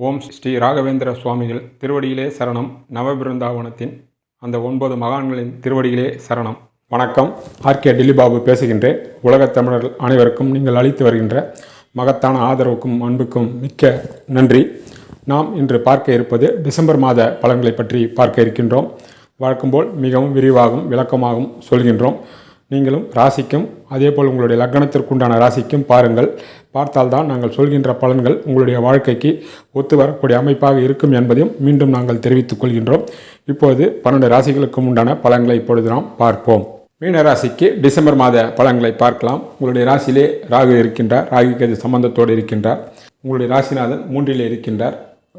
ஓம் ஸ்ரீ ராகவேந்திர சுவாமிகள் திருவடியிலே சரணம். நவபிருந்தாவனத்தின் அந்த ஒன்பது மகான்களின் திருவடியிலே சரணம். வணக்கம். ஆர்கே டில்லிபாபு பேசுகின்றேன். உலகத் தமிழர்கள் அனைவருக்கும் நீங்கள் அளித்து வருகின்ற மகத்தான ஆதரவுக்கும் அன்புக்கும் மிக்க நன்றி. நாம் இன்று பார்க்க இருப்பது டிசம்பர் மாத பலன்களை பற்றி பார்க்க இருக்கின்றோம். வழக்கம்போல் மிகவும் விரிவாகவும் விளக்கமாகவும் சொல்கின்றோம். நீங்களும் ராசிக்கும் அதேபோல் உங்களுடைய லக்னத்திற்குண்டான ராசிக்கும் பாருங்கள். பார்த்தால்தான் நாங்கள் சொல்கின்ற பலன்கள் உங்களுடைய வாழ்க்கைக்கு ஒத்து வரக்கூடிய அமைப்பாக இருக்கும் என்பதையும் மீண்டும் நாங்கள் தெரிவித்துக் கொள்கின்றோம். இப்போது பன்னெண்டு ராசிகளுக்கும் உண்டான பலன்களை இப்பொழுது நாம் பார்ப்போம். மீன ராசிக்கு டிசம்பர் மாத பலன்களை பார்க்கலாம். உங்களுடைய ராசியிலே ராகு இருக்கின்றார் ராகு கேது சம்பந்தத்தோடு இருக்கின்றார். உங்களுடைய ராசிநாதன் மூன்றிலே இருக்கின்றார்.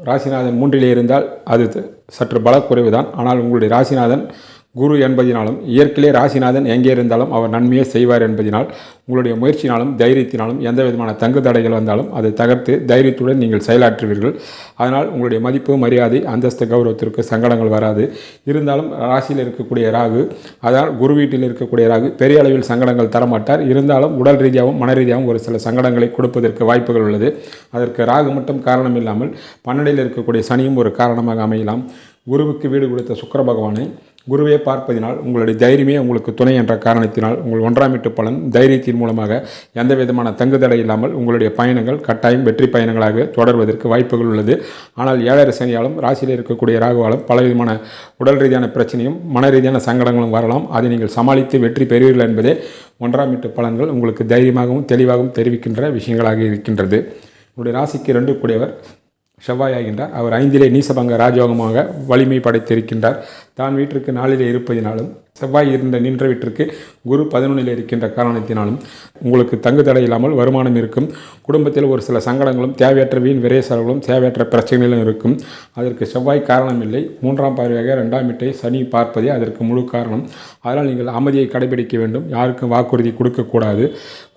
ராசிநாதன் மூன்றிலே இருந்தால் அது சற்று பலக்குறைவுதான். ஆனால் உங்களுடைய ராசிநாதன் குரு என்பதினாலும் இயற்கையிலே ராசிநாதன் எங்கே இருந்தாலும் அவர் நன்மையே செய்வார் என்பதினால் உங்களுடைய முயற்சினாலும் தைரியத்தினாலும் எந்த விதமான தங்கு தடைகள் வந்தாலும் அதை தகர்த்து தைரியத்துடன் நீங்கள் செயலாற்றுவீர்கள். அதனால் உங்களுடைய மதிப்பு மரியாதை அந்தஸ்து கௌரவத்திற்கு சங்கடங்கள் வராது. இருந்தாலும் ராசியில் இருக்கக்கூடிய ராகு அதனால் குரு வீட்டில் இருக்கக்கூடிய ராகு பெரிய அளவில் சங்கடங்கள் தரமாட்டார். இருந்தாலும் உடல் ரீதியாகவும் மன ரீதியாகவும் ஒரு சில சங்கடங்களை கொடுப்பதற்கு வாய்ப்புகள் உள்ளது. அதற்கு ராகு மட்டும் காரணம் இல்லாமல் பன்னெண்டில் இருக்கக்கூடிய சனியும் ஒரு காரணமாக அமையலாம். குருவுக்கு வீடு கொடுத்த சுக்கிர பகவானை குருவே பார்ப்பதினால் உங்களுடைய தைரியமே உங்களுக்கு துணை என்ற காரணத்தினால் உங்கள் ஒன்றாம் வீட்டு பலன் தைரியத்தின் மூலமாக எந்த விதமான தங்குதடை இல்லாமல் உங்களுடைய பயணங்கள் கட்டாயம் வெற்றி பயணங்களாக தொடர்வதற்கு வாய்ப்புகள் உள்ளது. ஆனால் ஏழரை சனியாலும் ராசியில் இருக்கக்கூடிய ராகுவாலும் பலவிதமான உடல் ரீதியான பிரச்சனையும் மன ரீதியான சங்கடங்களும் வரலாம். அதை நீங்கள் சமாளித்து வெற்றி பெறுவீர்கள் என்பதே ஒன்றாம் வீட்டு பலன்கள் உங்களுக்கு தைரியமாகவும் தெளிவாகவும் தெரிவிக்கின்ற விஷயங்களாக இருக்கின்றது. உங்களுடைய ராசிக்கு ரெண்டு கூடியவர் செவ்வாயாகின்றார். அவர் ஐந்திலே நீசபங்க ராஜயோகமாக வலிமை படைத்திருக்கின்றார். தான் வீட்டிற்கு நாளிலே இருப்பதினாலும் செவ்வாய் இருந்த நின்ற வீட்டிற்கு குரு பதினொன்றில் இருக்கின்ற காரணத்தினாலும் உங்களுக்கு தங்கு தடை இல்லாமல் வருமானம் இருக்கும். குடும்பத்தில் ஒரு சில சங்கடங்களும் தேவையற்ற வீண் விரைய செலவுகளும் தேவையற்ற பிரச்சனைகளும் இருக்கும். அதற்கு செவ்வாய் காரணம் இல்லை மூன்றாம் பார்வையாக ரெண்டாம் வீட்டை சனி பார்ப்பதே அதற்கு முழு காரணம். அதனால் நீங்கள் அமைதியை கடைபிடிக்க வேண்டும். யாருக்கும் வாக்குறுதி கொடுக்கக்கூடாது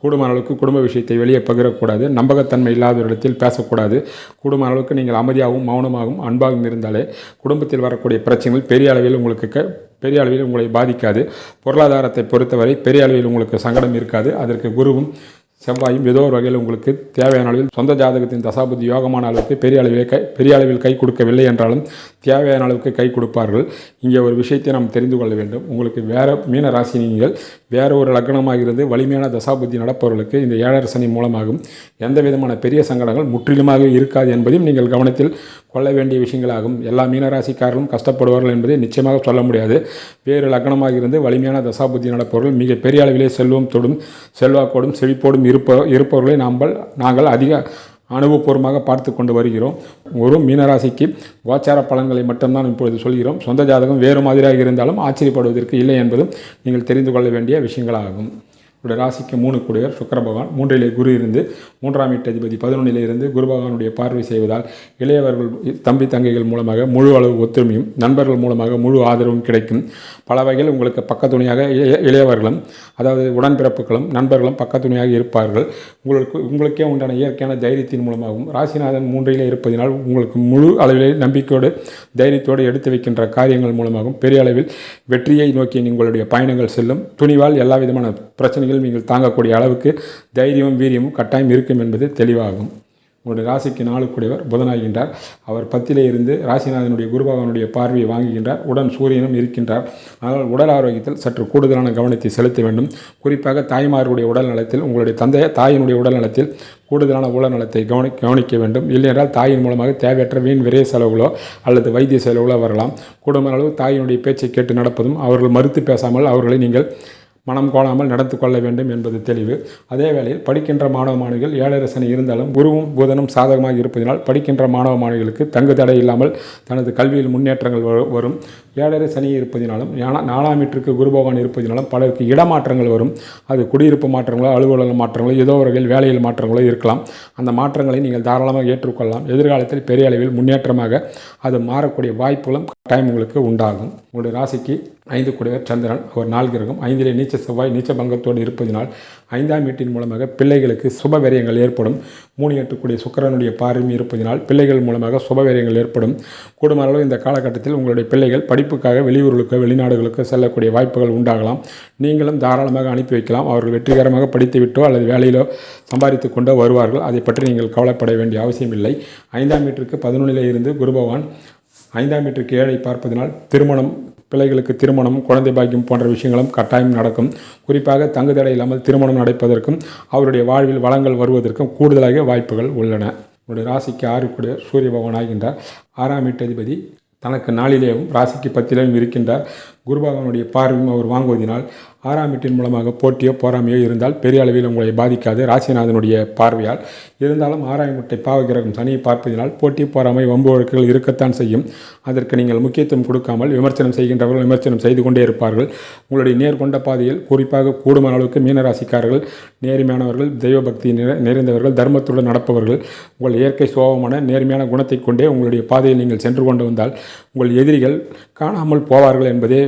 கூடுமான அளவுக்கு குடும்ப விஷயத்தை வெளியே பகிரக்கூடாது. நம்பகத்தன்மை இல்லாத ஒரு இடத்தில் பேசக்கூடாது. கூடுமான அளவுக்கு நீங்கள் அமைதியாகவும் மௌனமாகவும் அன்பாகவும் இருந்தாலே குடும்பத்தில் வரக்கூடிய பிரச்சனைகள் பெரிய அளவில் உங்களுக்கு பெரிய அளவில் உங்களை பாதிக்காது. பொருளாதாரத்தை பொறுத்தவரை பெரிய அளவில் உங்களுக்கு சங்கடம் இருக்காது. அதற்கு குருவும் செவ்வாயும் ஏதோ ஒரு வகையில் உங்களுக்கு தேவையான அளவில் சொந்த ஜாதகத்தின் தசாபுத்தி யோகமான அளவுக்கு பெரிய அளவில் கை பெரிய அளவில் கை கொடுக்கவில்லை என்றாலும் தேவையான அளவுக்கு கை கொடுப்பார்கள். இங்கே ஒரு விஷயத்தை நாம் தெரிந்து கொள்ள வேண்டும். உங்களுக்கு வேறு மீன ராசி நீங்கள் வேறு ஒரு லக்னமாக இருந்து வலிமையான தசாபுத்தி நடப்பவர்களுக்கு இந்த ஏழரை சனி மூலமாகும். எந்த விதமான பெரிய சங்கடங்கள் முற்றிலுமாக இருக்காது என்பதையும் நீங்கள் கவனத்தில் கொள்ள வேண்டிய விஷயங்களாகும். எல்லா மீனராசிக்காரர்களும் கஷ்டப்படுவார்கள் என்பதை நிச்சயமாக சொல்ல முடியாது. வேறு லக்னமாக இருந்து வலிமையான தசாபுத்தி நடப்பவர்கள் மிக பெரிய அளவிலே செல்வம் தொடும் செல்வாக்கோடும் செழிப்போடும் இருப்ப இருப்பவர்களை நாங்கள் நாங்கள் அதிக அனுபவபூர்வமாக பார்த்து கொண்டு வருகிறோம். ஒரு மீனராசிக்கு கோச்சார பலன்களை மட்டும்தான் இப்பொழுது சொல்கிறோம். சொந்த ஜாதகம் வேறு மாதிரியாக இருந்தாலும் ஆச்சரியப்படுவதற்கு இல்லை என்பதும் நீங்கள் தெரிந்து கொள்ள வேண்டிய விஷயங்களாகும். உடைய ராசிக்கு மூணு கூடியவர் சுக்கர பகவான் மூன்றிலே குரு இருந்து மூன்றாம் வீட்டு அதிபதி பதினொன்றிலே இருந்து குரு பகவானுடைய பார்வை செய்வதால் இளையவர்கள் தம்பி தங்கைகள் மூலமாக முழு அளவு ஒத்துமையும் நண்பர்கள் மூலமாக முழு ஆதரவும் கிடைக்கும். பல வகையில் உங்களுக்கு பக்கத்துணையாக இளையவர்களும் அதாவது உடன்பிறப்புகளும் நண்பர்களும் பக்கத்துணையாக இருப்பார்கள். உங்களுக்கு உங்களுக்கே உண்டான இயற்கையான தைரியத்தின் மூலமாகவும் ராசிநாதன் மூன்றிலே இருப்பதினால் உங்களுக்கு முழு அளவிலே நம்பிக்கையோடு தைரியத்தோடு எடுத்து வைக்கின்ற காரியங்கள் மூலமாகவும் பெரிய அளவில் வெற்றியை நோக்கி உங்களுடைய பயணங்கள் செல்லும். துணிவால் எல்லா விதமான பிரச்சனைகள் நீங்கள் தாங்கக்கூடிய அளவுக்கு தைரியமும் வீரியமும் கட்டாயம் இருக்கும் என்பது தெளிவாகும். உங்களுடைய ராசிக்கு நாளுக்குடையவர் புதனாகின்றார். அவர் பத்திலே இருந்து ராசிநாதனுடைய குருபாவனுடைய பார்வையை வாங்குகின்றார். உடன் சூரியனும் இருக்கின்றார். ஆனால் உடல் ஆரோக்கியத்தில் சற்று கூடுதலான கவனத்தை செலுத்த வேண்டும். குறிப்பாக தாய்மார்களுடைய உடல் நலத்தில் உங்களுடைய தந்தைய தாயினுடைய உடல் நலத்தில் கூடுதலான உடல் நலத்தை கவனி கவனிக்க வேண்டும். இல்லையென்றால் தாயின் மூலமாக தேவையற்ற வீண் விரை செலவுகளோ அல்லது வைத்திய செலவுகளோ வரலாம். கூடுமான அளவு தாயினுடைய பேச்சை கேட்டு நடப்பதும் அவர்கள் மறுத்து பேசாமல் அவர்களை நீங்கள் மனம் கோணாமல் நடந்து கொள்ள வேண்டும் என்பது தெளிவு. அதே வேளையில் படிக்கின்ற மாணவ மாணவிகள் ஏழரை சனி இருந்தாலும் குருவும் புதனும் சாதகமாக இருப்பதனால் படிக்கின்ற மாணவ மாணவிகளுக்கு தங்கு தடை இல்லாமல் தனது கல்வியில் முன்னேற்றங்கள் வரும். ஏழரை சனி இருப்பதினாலும் நாலாம் வீட்டிற்கு குரு பகவான் இருப்பதினாலும் பலருக்கு இடமாற்றங்கள் வரும். அது குடியிருப்பு மாற்றங்களோ அலுவலக மாற்றங்களோ ஏதோ ஒரு வகையில் வேலையில் மாற்றங்களோ இருக்கலாம். அந்த மாற்றங்களை நீங்கள் தாராளமாக ஏற்றுக்கொள்ளலாம். எதிர்காலத்தில் பெரிய அளவில் முன்னேற்றமாக அது மாறக்கூடிய வாய்ப்புகளும் டைம் உங்களுக்கு உண்டாகும். உங்களுடைய ராசிக்கு ஐந்து கூடியவர் சந்திரன் அவர் நாள் கிரகம் ஐந்திலே நீச்ச செவ்வாய் நீச்ச பங்கத்தோடு இருப்பதினால் ஐந்தாம் வீட்டின் மூலமாக பிள்ளைகளுக்கு சுபவரியங்கள் ஏற்படும். மூணு எட்டுக்குடிய சுக்கரனுடைய பார்வையும் இருப்பதினால் பிள்ளைகள் மூலமாக சுபவரியங்கள் ஏற்படும். கூடுமான இந்த காலகட்டத்தில் உங்களுடைய பிள்ளைகள் படிப்புக்காக வெளியூர்களுக்கோ வெளிநாடுகளுக்கோ செல்லக்கூடிய வாய்ப்புகள் உண்டாகலாம். நீங்களும் தாராளமாக அனுப்பி வைக்கலாம். அவர்கள் வெற்றிகரமாக படித்துவிட்டோ அல்லது வேலையிலோ சம்பாதித்து கொண்டோ வருவார்கள். அதை பற்றி நீங்கள் கவலைப்பட வேண்டிய அவசியம் இல்லை ஐந்தாம் வீட்டிற்கு பதினொன்றிலே இருந்து குரு பகவான் ஐந்தாம் வீட்டுக்கு ஏழை பார்ப்பதனால் திருமணம் பிள்ளைகளுக்கு திருமணம் குழந்தை பாக்கியம் போன்ற விஷயங்களும் கட்டாயம் நடக்கும். குறிப்பாக தங்கு தடை இல்லாமல் திருமணம் நடப்பதற்கும் அவருடைய வாழ்வில் வளங்கள் வருவதற்கும் கூடுதலாக வாய்ப்புகள் உள்ளன. உங்களுடைய ராசிக்கு ஆறு கூடிய சூரிய பகவான் ஆகின்றார். ஆறாம் வீட்டு அதிபதி தனக்கு நாளிலேயும் ராசிக்கு பத்திலேயும் இருக்கின்றார். குருபகவானுடைய பார்வையும் அவர் வாங்குவதினால் ஆறாம் வீட்டின் மூலமாக போட்டியோ போராமையோ இருந்தால் பெரிய அளவில் உங்களை பாதிக்காது. ராசிநாதனுடைய பார்வையால் இருந்தாலும் ஆறாம் வீட்டை பாவகிரகம் சனியை பார்ப்பதினால் போட்டி போராமை வம்பு வழக்குகள் இருக்கத்தான் செய்யும். அதற்கு நீங்கள் முக்கியத்துவம் கொடுக்காமல் விமர்சனம் செய்கின்றவர்கள் விமர்சனம் செய்து கொண்டே இருப்பார்கள். உங்களுடைய நேர்கொண்ட பாதையில் குறிப்பாக கூடுமான அளவுக்கு மீனராசிக்காரர்கள் நேர்மையானவர்கள் தெய்வபக்தி நிறைந்தவர்கள் தர்மத்துடன் நடப்பவர்கள் உங்கள் இயற்கை சோபமான நேர்மையான குணத்தை கொண்டே உங்களுடைய பாதையில் நீங்கள் சென்று கொண்டு வந்தால் உங்கள் எதிரிகள் காணாமல் போவார்கள் என்பதே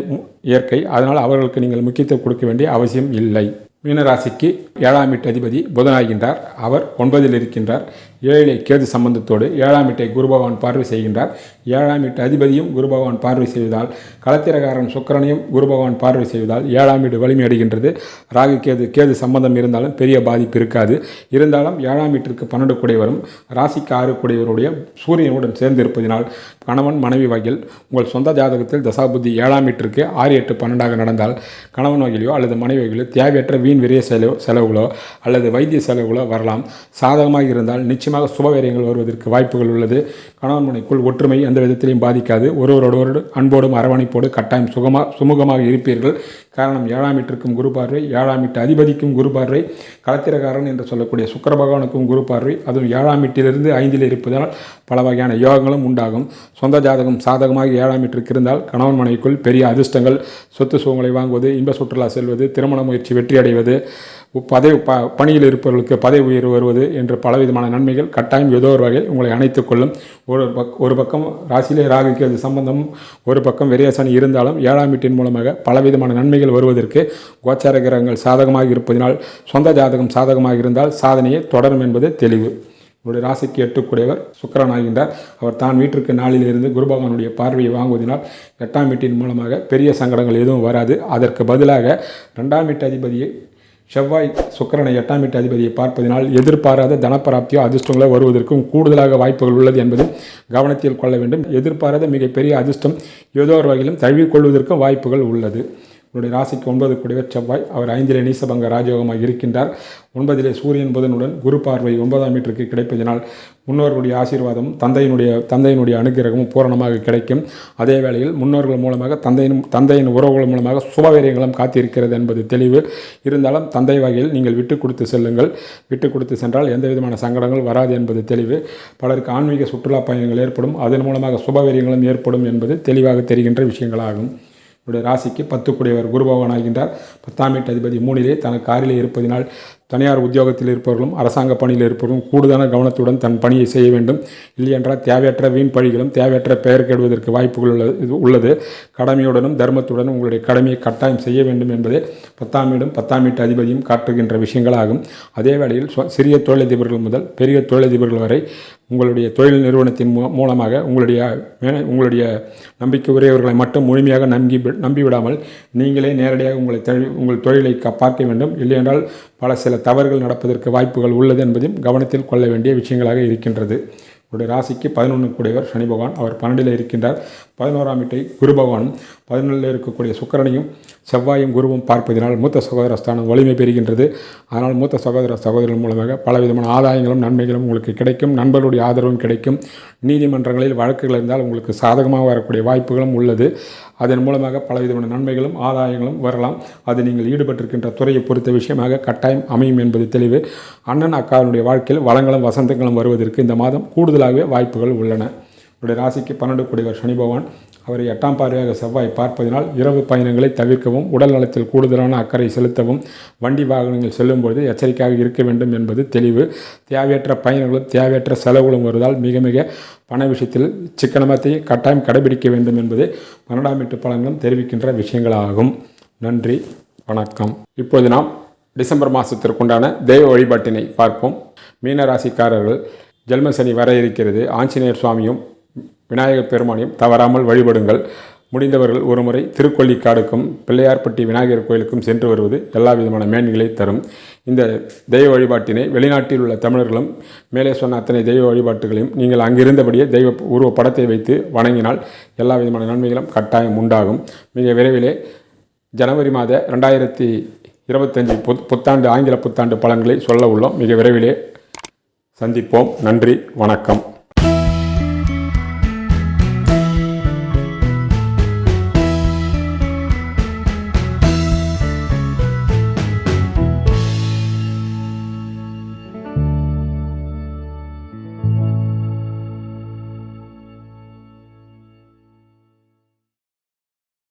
இயற்கை. அதனால் அவர்களுக்கு நீங்கள் முக்கியத்துவம் கொடுக்க வேண்டிய அவசியம் இல்லை. மீனராசிக்கு ஏழாம் வீட்டு அதிபதி புதனாகின்றார். அவர் ஒன்பதில் இருக்கின்றார். ஏழிலே கேது சம்பந்தத்தோடு ஏழாம் வீட்டை குரு பகவான் பார்வை செய்கின்றார். ஏழாம் வீட்டு அதிபதியும் குரு பகவான் பார்வை செய்வதால் களத்திரகாரன் சுக்கரனையும் குரு பகவான் பார்வை செய்வதால் ஏழாம் வீடு வலிமை அடைகின்றது. ராகு கேது கேது சம்பந்தம் இருந்தாலும் பெரிய பாதிப்பு இருக்காது. இருந்தாலும் ஏழாம் வீட்டிற்கு பன்னெண்டு கூடையவரும் ராசிக்கு ஆறு கூடையவருடைய சூரியனுடன் சேர்ந்து இருப்பதினால் கணவன் மனைவி வகையில் உங்கள் சொந்த ஜாதகத்தில் தசாபுத்தி ஏழாம் வீட்டிற்கு ஆறு எட்டு பன்னெண்டாக நடந்தால் கணவன் வகையிலோ அல்லது மனைவி வகையிலோ தேவையற்ற வீண் விரைய செலவு செலவுகளோ அல்லது வைத்திய செலவுகளோ வரலாம். சாதகமாக இருந்தால் நிச்சயம் நிச்சயமாக சுபகாரியங்கள் வருவதற்கு வாய்ப்புகள் உள்ளது. கணவன் மனைக்குள் ஒற்றுமை எந்த விதத்திலையும் பாதிக்காது. ஒருவரோடு அன்போடும் அரவணைப்போடு கட்டாயம் சுகமாக சுமூகமாக இருப்பீர்கள். காரணம் ஏழாம் வீட்டிற்கும் குரு பார்வை ஏழாம் வீட்டு அதிபதிக்கும் குரு பார்வை களத்திரக்காரன் என்று சொல்லக்கூடிய சுக்கர பகவானுக்கும் குரு பார்வை. அதுவும் ஏழாம் வீட்டிலிருந்து ஐந்தில் இருப்பதால் பல வகையான யோகங்களும் உண்டாகும். சொந்த ஜாதகம் சாதகமாக ஏழாம் வீட்டிற்கு இருந்தால் கணவன் மனைவிக்குள் பெரிய அதிர்ஷ்டங்கள் சொத்து சுகங்களை வாங்குவது இன்ப சுற்றுலா செல்வது திருமண முயற்சி வெற்றியடைவது பதவி ப பணியில் இருப்பவர்களுக்கு பதவி உயர்வு வருவது என்று பலவிதமான நன்மைகள் கட்டாயம் ஏதோ ஒரு வகை உங்களை அணைத்துக் கொள்ளும். ஒரு பக் ஒரு பக்கம் ராசியிலே ராகுக்கு அது சம்பந்தம் ஒரு பக்கம் விரையசனி இருந்தாலும் ஏழாம் வீட்டின் மூலமாக பலவிதமான நன்மைகள் வருவதற்கு கோச்சார கிரகங்கள் சாதகமாக இருப்பதினால் சொந்த ஜாதகம் சாதகமாக இருந்தால் சாதனையை தொடரும் என்பது தெளிவு. உங்களுடைய ராசிக்கு எட்டுக்கூடியவர் சுக்கிரன் ஆகின்றார் அவர் தான் வீட்டிற்கு நாளில் இருந்து குரு பகவானுடைய பார்வையை வாங்குவதனால் எட்டாம் வீட்டின் மூலமாக பெரிய சங்கடங்கள் எதுவும் வராது. அதற்கு பதிலாக ரெண்டாம் வீட்டு அதிபதியை செவ்வாய் சுக்கரனை எட்டாம் வீட்டு அதிபதியை பார்ப்பதினால் எதிர்பாராத தனப்பிராப்தியோ அதிர்ஷ்டங்களோ வருவதற்கும் கூடுதலாக வாய்ப்புகள் உள்ளது என்பதும் கவனத்தில் கொள்ள வேண்டும். எதிர்பாராத மிகப்பெரிய அதிர்ஷ்டம் ஏதோ ஒரு வகையிலும் தழுவிக்கொள்வதற்கும் வாய்ப்புகள் உள்ளது. உங்களுடைய ராசிக்கு ஒன்பது கூடியவர் செவ்வாய். அவர் ஐந்திலே நீசபங்க ராஜயோகமாக இருக்கின்றார். ஒன்பதிலே சூரியன் புதனுடன் குரு பார்வை ஒன்பதாம் மீட்டருக்கு கிடைப்பதினால் முன்னோர்களுடைய ஆசீர்வாதம் தந்தையினுடைய தந்தையினுடைய அனுகிரகமும் பூரணமாக கிடைக்கும். அதே வேளையில் முன்னோர்கள் மூலமாக தந்தையின் தந்தையின் உறவுகள் மூலமாக சுபவீரியங்களும் காத்திருக்கிறது என்பது தெளிவு. இருந்தாலும் தந்தை வகையில் நீங்கள் விட்டு கொடுத்து செல்லுங்கள். விட்டு கொடுத்து சென்றால் எந்த விதமான சங்கடங்கள் வராது என்பது தெளிவு. பலருக்கு ஆன்மீக சுற்றுலா பயணங்கள் ஏற்படும். அதன் மூலமாக சுபவீரியங்களும் ஏற்படும் என்பது தெளிவாக தெரிகின்ற விஷயங்களாகும். இவருடைய ராசிக்கு பத்துக்குடையவர் குருபவன் ஆகின்றார். பத்தாம் வீட்டு அதிபதி மூணிலே தனக்கு காரில் இருப்பதினால் தனியார் உத்தியோகத்தில் இருப்பவர்களும் அரசாங்க பணியில் இருப்பவர்களும் கூடுதலான கவனத்துடன் தன் பணியை செய்ய வேண்டும். இல்லையென்றால் தேவையற்ற வீண் பழிகளும் தேவையற்ற பெயர் கெடுவதற்கு வாய்ப்புகள் உள்ளது உள்ளது. கடமையுடனும் தர்மத்துடனும் உங்களுடைய கடமையை கட்டாயம் செய்ய வேண்டும் என்பதே பத்தாம் வீடும் பத்தாம் வீட்டு அதிபதியும் காட்டுகின்ற விஷயங்களாகும். அதே வேளையில் சிறிய தொழிலதிபர்கள் முதல் பெரிய தொழிலதிபர்கள் வரை உங்களுடைய தொழில் நிறுவனத்தின் மூ- மூலமாக உங்களுடைய உங்களுடைய நம்பிக்கை உரியவர்களை மட்டும் முழுமையாக நம்பி நம்பிவிடாமல் நீங்களே நேரடியாக உங்களை உங்கள் தொழிலை க- பார்க்க வேண்டும். இல்லையென்றால் பல சில தவறுகள் நடப்பதற்கு வாய்ப்புகள் உள்ளது என்பதையும் கவனத்தில் கொள்ள வேண்டிய விஷயங்களாக இருக்கின்றது. உங்களுடைய ராசிக்கு பதினொன்று கூடியவர் சனி பகவான். அவர் பன்னெண்டில் இருக்கின்றார். பதினோராம் வீட்டை குரு பகவானும் பதினொன்றில் இருக்கக்கூடிய சுக்கரனையும் செவ்வாயும் குருவும் பார்ப்பதினால் மூத்த சகோதர ஸ்தானம் வலிமை பெறுகின்றது. அதனால் மூத்த சகோதர சகோதரர்கள் மூலமாக பலவிதமான ஆதாயங்களும் நன்மைகளும் உங்களுக்கு கிடைக்கும். நண்பர்களுடைய ஆதரவும் கிடைக்கும். நீதிமன்றங்களில் வழக்குகள் இருந்தால் உங்களுக்கு சாதகமாக வரக்கூடிய வாய்ப்புகளும் உள்ளது. அதன் மூலமாக பலவிதமான நன்மைகளும் ஆதாயங்களும் வரலாம். அது நீங்கள் ஈடுபட்டிருக்கின்ற துறையை பொறுத்த விஷயமாக கட்டாயம் அமையும் என்பது தெளிவு. அண்ணன் அக்காவினுடைய வாழ்க்கையில் வளங்களும் வசந்தங்களும் வருவதற்கு இந்த மாதம் கூடுதலாகவே வாய்ப்புகள் உள்ளன. உடைய ராசிக்கு பன்னெண்டு கோடிவர் சனி பகவான். அவரை எட்டாம் பார்வையாக செவ்வாய் பார்ப்பதினால் இரவு பயணங்களை தவிர்க்கவும் உடல் நலத்தில் கூடுதலான அக்கறை செலுத்தவும் வண்டி வாகனங்கள் செல்லும்போது எச்சரிக்கையாக இருக்க வேண்டும் என்பது தெளிவு. தேவையற்ற பயணங்களும் தேவையற்ற செலவுகளும் வருவதால் மிக மிக பண விஷயத்தில் சிக்கனமத்தை கட்டாயம் கடைபிடிக்க வேண்டும் என்பது பன்னெண்டாம் எட்டு பலன்களும் தெரிவிக்கின்ற விஷயங்களாகும். நன்றி வணக்கம். இப்போது நாம் டிசம்பர் மாதத்திற்குண்டான தெய்வ வழிபாட்டினை பார்ப்போம். மீனராசிக்காரர்கள் ஜென்மசனி வர இருக்கிறது. ஆஞ்சநேயர் சுவாமியும் விநாயகர் பெருமானையும் தவறாமல் வழிபடுங்கள். முடிந்தவர்கள் ஒருமுறை திருக்கொல்லிக்காடுக்கும் பிள்ளையார்பட்டி விநாயகர் கோயிலுக்கும் சென்று வருவது எல்லா விதமான மேன்களை தரும். இந்த தெய்வ வழிபாட்டினை வெளிநாட்டில் உள்ள தமிழர்களும் மேலே சொன்ன அத்தனை தெய்வ வழிபாட்டுகளையும் நீங்கள் அங்கிருந்தபடியே தெய்வ உருவ படத்தை வைத்து வணங்கினால் எல்லா விதமான நன்மைகளும் கட்டாயம் உண்டாகும். மிக விரைவிலே ஜனவரி மாத ரெண்டாயிரத்தி இருபத்தஞ்சி புத் புத்தாண்டு ஆங்கில புத்தாண்டு பலன்களை சொல்ல உள்ளோம். மிக விரைவிலே சந்திப்போம். நன்றி வணக்கம்.